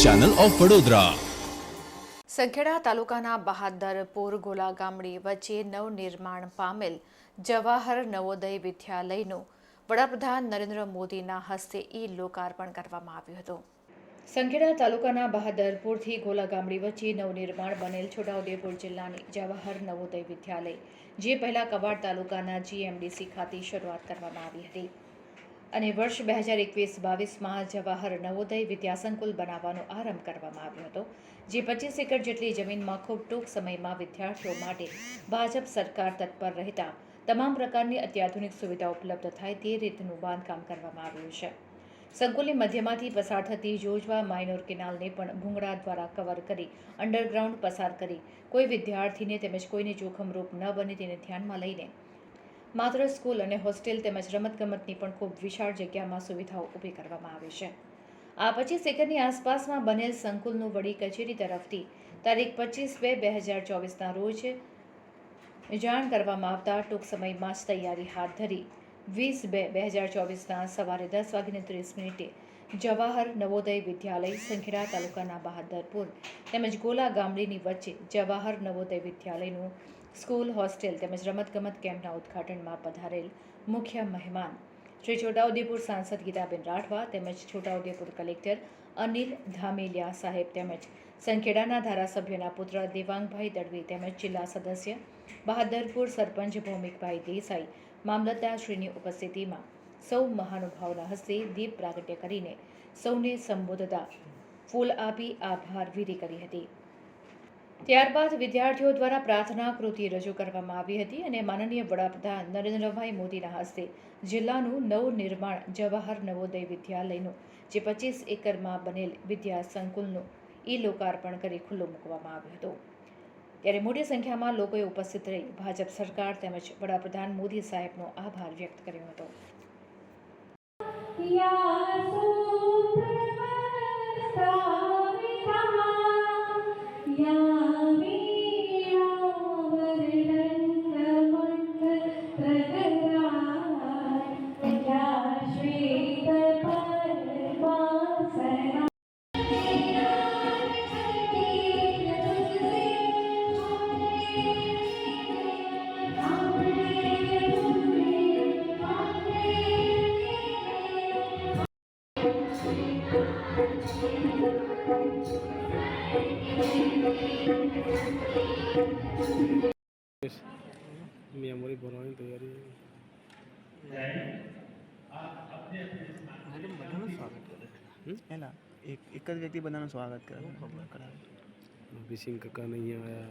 Channel of Vadodara. Sankheda તાલુકાના બહાદરપુર ગોલા ગામડી વચ્ચે નવનિર્માણ પામેલ જવાહર નવોદય વિદ્યાલયનું વડાપ્રધાન નરેન્દ્ર મોદીના હસ્તે ઈ લોકાર્પણ કરવામાં આવ્યું હતું. સંખેડા તાલુકાના બહાદરપુરથી ગોલા ગામડી વચ્ચે નવનિર્માણ બનેલ છોટાઉદેપુર જિલ્લાની જવાહર નવોદય વિદ્યાલય જે પહેલા કવાડ તાલુકાના જીએમડીસી ખાતે શરૂઆત કરવામાં આવી હતી. અને વર્ષ બે હજાર એકવીસ બાવીસમાં જવાહર નવોદય વિદ્યાસંકુલ બનાવવાનો આરંભ કરવામાં આવ્યો હતો, જે પચીસ એકર જેટલી જમીનમાં ખૂબ ટૂંક સમયમાં વિદ્યાર્થીઓ માટે ભાજપ સરકાર તત્પર રહેતા તમામ પ્રકારની અત્યાધુનિક સુવિધા ઉપલબ્ધ થાય તે રીતનું બાંધકામ કરવામાં આવ્યું છે. સંકુલની મધ્યમાંથી પસાર થતી જોજવા માઇનોર કેનાલને પણ ભૂંગળા દ્વારા કવર કરી અંડરગ્રાઉન્ડ પસાર કરી કોઈ વિદ્યાર્થીને તેમજ કોઈને જોખમરૂપ ન બને તેને ધ્યાનમાં લઈને માત્ર સ્કૂલ અને હોસ્ટેલ તેમજ રમતગમતની પણ ખૂબ વિશાળ જગ્યામાં સુવિધાઓ ઊભી કરવામાં આવી છે. આ પચીસ એકરની આસપાસમાં બનેલ સંકુલનું વડી કચેરી તરફથી તારીખ પચીસ બે બે હજાર ચોવીસના રોજ જાણ કરવામાં આવતા ટૂંક સમયમાં જ તૈયારી હાથ ધરી. વીસ બે બે હજાર ચોવીસના સવારે દસ વાગીને ત્રીસ મિનિટે જવાહર નવોદય વિદ્યાલય સંખેડા તાલુકાના બહાદરપુર તેમજ ગોલા ગામડીની વચ્ચે જવાહર નવોદય વિદ્યાલયનું સ્કૂલ હોસ્ટેલ તેમજ રમતગમત કેમ્પના ઉદ્ઘાટનમાં પધારેલ મુખ્ય મહેમાન શ્રી છોટાઉદેપુર સાંસદ ગીતાબેન રાઠવા તેમજ છોટાઉદેપુર કલેક્ટર અનિલ ધામેલિયા સાહેબ તેમજ સંખેડાના ધારાસભ્યના પુત્ર દેવાંગભાઈ દળવી તેમજ જિલ્લા સદસ્ય બહાદરપુર સરપંચ ભૌમિકભાઈ દેસાઈ મામલતદારશ્રીની ઉપસ્થિતિમાં સૌ મહાનુભાવના હસ્તે દીપ પ્રાગટ્ય કરીને સૌને સંબોધતા ફૂલ આપી આભાર વિધિ કરી હતી. ત્યારબાદ વિદ્યાર્થીઓ દ્વારા પ્રાર્થના કૃતિ રજૂ કરવામાં આવી હતી અને માનનીય વડાપ્રધાન નરેન્દ્રભાઈ મોદીના હસ્તે જિલ્લાનું નવનિર્માણ જવાહર નવોદય વિદ્યાલયનું, જે પચીસ એકરમાં બનેલ વિદ્યા સંકુલનું ઈ લોકાર્પણ કરી ખુલ્લું મૂકવામાં આવ્યું હતું. ત્યારે મોટી સંખ્યામાં લોકોએ ઉપસ્થિત રહી ભાજપ સરકાર તેમજ વડાપ્રધાન મોદી સાહેબનો આભાર વ્યક્ત કર્યો હતો. या मेमोरी हमारी बनाने तैयारी मैडम है? ना? एक एक व्यक्ति बनाना स्वागत कर. रहा है अभी सिंह कक्का नहीं आया